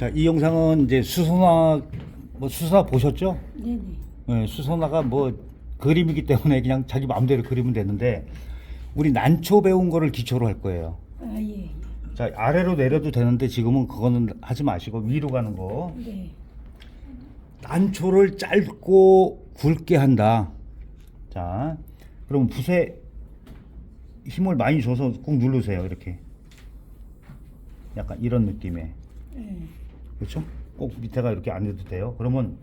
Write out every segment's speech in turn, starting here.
자, 이 영상은 이제 수선화 뭐 수선화 보셨죠? 네네. 예, 수선화가 뭐 그림이기 때문에 그냥 자기 마음대로 그리면 되는데 우리 난초 배운 거를 기초로 할 거예요. 아 예. 예. 자, 아래로 내려도 되는데 지금은 그거는 하지 마시고 위로 가는 거. 네. 난초를 짧고 굵게 한다. 자, 그럼 붓에 힘을 많이 줘서 꾹 누르세요. 이렇게. 약간 이런 느낌의. 예. 그렇죠? 꼭 밑에가 이렇게 안 해도 돼요. 그러면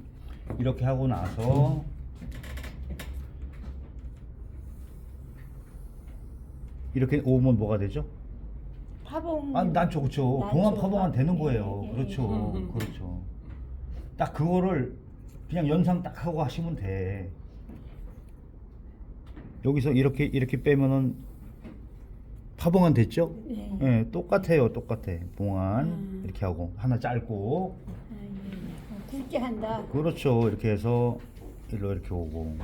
이렇게 하고 나서 이렇게 오면 뭐가 되죠? 파봉. 아, 난초 그렇죠. 봉합 파봉하면 되는 예, 거예요. 예, 그렇죠. 예. 그렇죠. 딱 그거를 그냥 연상 딱 하고 하시면 돼. 여기서 이렇게 이렇게 빼면은 파봉안 됐죠? 예. 예, 똑같아요. 똑같아. 봉안 음. 이렇게 하고 하나 짧고 아, 예. 예. 어, 굵게 한다. 그렇죠. 이렇게 해서 일로 이렇게 오고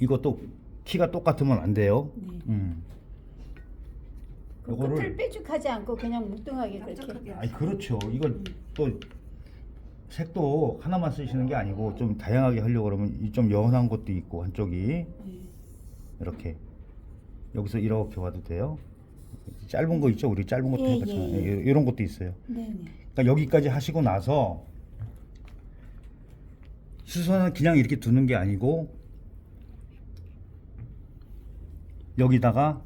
이것도 키가 똑같으면 안 돼요. 네. 음. 그 요거를- 끝을 빼죽하지 않고 그냥 뭉뚱하게 그렇게. 아니 그렇죠. 이걸 또 색도 하나만 쓰시는 게 아니고 좀 다양하게 하려고 그러면 이좀 연한 것도 있고 한쪽이 예. 이렇게 여기서 이렇게 와도 돼요. 짧은 거 있죠? 우리 짧은 것도 예, 해봤잖아요. 예, 예. 이런 것도 있어요. 네네. 그러니까 여기까지 하시고 나서 수선은 그냥 이렇게 두는 게 아니고 여기다가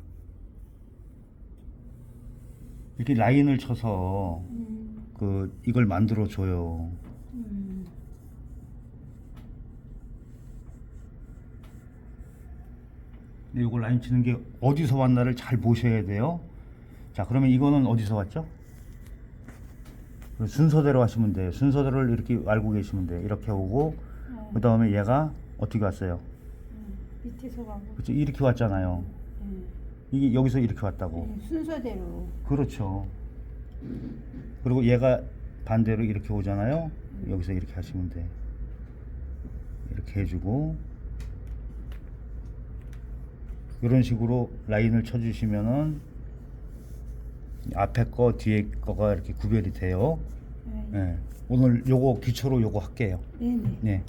이렇게 라인을 쳐서 음. 그 이걸 만들어 줘요. 음. 근데 이걸 라인 치는 게 어디서 왔나를 잘 보셔야 돼요. 자, 그러면 이거는 어디서 왔죠? 그 순서대로 하시면 돼요. 순서대로 이렇게 알고 계시면 돼요. 이렇게 오고 어. 그 다음에 얘가 어떻게 왔어요? 음. 밑에서 가고. 그렇죠? 이렇게 왔잖아요. 음. 이게 여기서 이렇게 왔다고. 예, 순서대로. 그렇죠. 그리고 얘가 반대로 이렇게 오잖아요. 여기서 이렇게 하시면 돼. 이렇게 해주고 이런 식으로 라인을 쳐주시면은 앞에 거 뒤에 거가 이렇게 구별이 돼요. 예. 예. 오늘 요거 기초로 요거 할게요. 네네. 네.